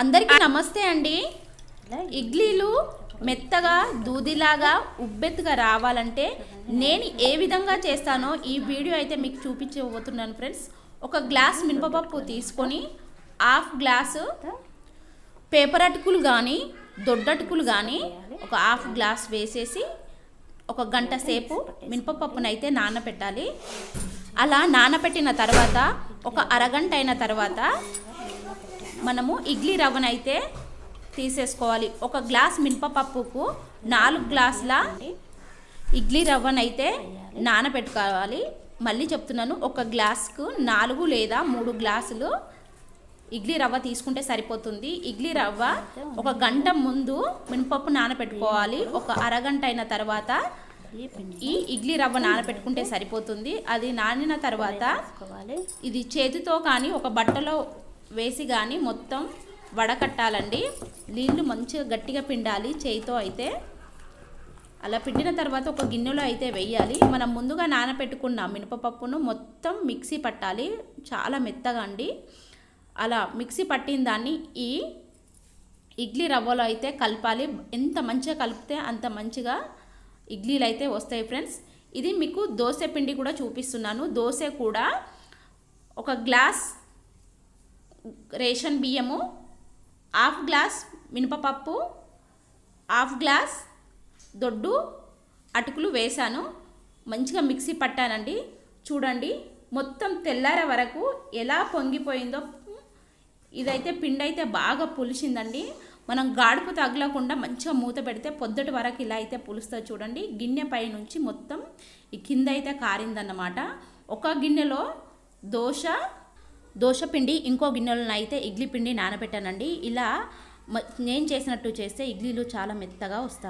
అందరికీ నమస్తే అండి. ఇడ్లీలు మెత్తగా దూదిలాగా ఉబ్బెత్తుగా రావాలంటే నేను ఏ విధంగా చేస్తానో ఈ వీడియో అయితే మీకు చూపించబోతున్నాను ఫ్రెండ్స్. ఒక గ్లాస్ మినపపప్పు తీసుకొని హాఫ్ గ్లాసు పేపర్ అటుకులు కానీ దొడ్డటుకులు కానీ ఒక హాఫ్ గ్లాస్ వేసేసి ఒక గంట సేపు మినపపప్పునైతే నానబెట్టాలి. అలా నానబెట్టిన తర్వాత ఒక అరగంట అయిన తర్వాత మనము ఇడ్లీ రవ్వనైతే తీసేసుకోవాలి. ఒక గ్లాస్ మినపపప్పుకు నాలుగు గ్లాసుల ఇడ్లీ రవ్వనైతే నానబెట్టుకోవాలి. మళ్ళీ చెప్తున్నాను ఒక గ్లాస్కు నాలుగు లేదా మూడు గ్లాసులు ఇడ్లీ రవ్వ తీసుకుంటే సరిపోతుంది. ఇడ్లీ రవ్వ ఒక గంట ముందు మినపప్పు నానబెట్టుకోవాలి. ఒక అరగంట అయిన తర్వాత ఈ ఇడ్లీ రవ్వ నానబెట్టుకుంటే సరిపోతుంది. అది నానిన తర్వాత ఇది చేతితో కానీ ఒక బట్టలో వేసి కానీ మొత్తం వడకట్టాలండి. నీళ్ళు మంచిగా గట్టిగా పిండాలి చేయితో అయితే. అలా పిండిన తర్వాత ఒక గిన్నెలో అయితే వేయాలి. మనం ముందుగా నానబెట్టుకున్న మినపపప్పును మొత్తం మిక్సీ పట్టాలి. చాలా మెత్తగా అండి. అలా మిక్సీ పట్టిన దాన్ని ఈ ఇడ్లీ రవ్వలో అయితే కలపాలి. ఎంత మంచిగా కలిపితే అంత మంచిగా ఇడ్లీలు అయితే వస్తాయి ఫ్రెండ్స్. ఇది మీకు దోశ పిండి కూడా చూపిస్తున్నాను. దోశ కూడా ఒక గ్లాస్ రేషన్ బియ్యము హాఫ్ గ్లాస్ మినపపప్పు హాఫ్ గ్లాస్ దొడ్డు అటుకులు వేశాను. మంచిగా మిక్సీ పట్టానండి. చూడండి మొత్తం తెల్లార వరకు ఎలా పొంగిపోయిందో. ఇదైతే పిండి అయితే బాగా పులిసిందండి. మనం గాడుపు తగలకుండా మంచిగా మూత పెడితే పొద్దుటి వరకు ఇలా అయితే పులుస్తుంది చూడండి. గిన్నె పై నుంచి మొత్తం ఈ కింద అయితే కారిందన్నమాట. ఒక గిన్నెలో దోశ దోశ పిండి ఇంకో గిన్నెలను అయితే ఇడ్లీ పిండి నానబెట్టానండి. ఇలా నేను చేసినట్టు చేస్తే ఇడ్లీలు చాలా మెత్తగా వస్తాయి.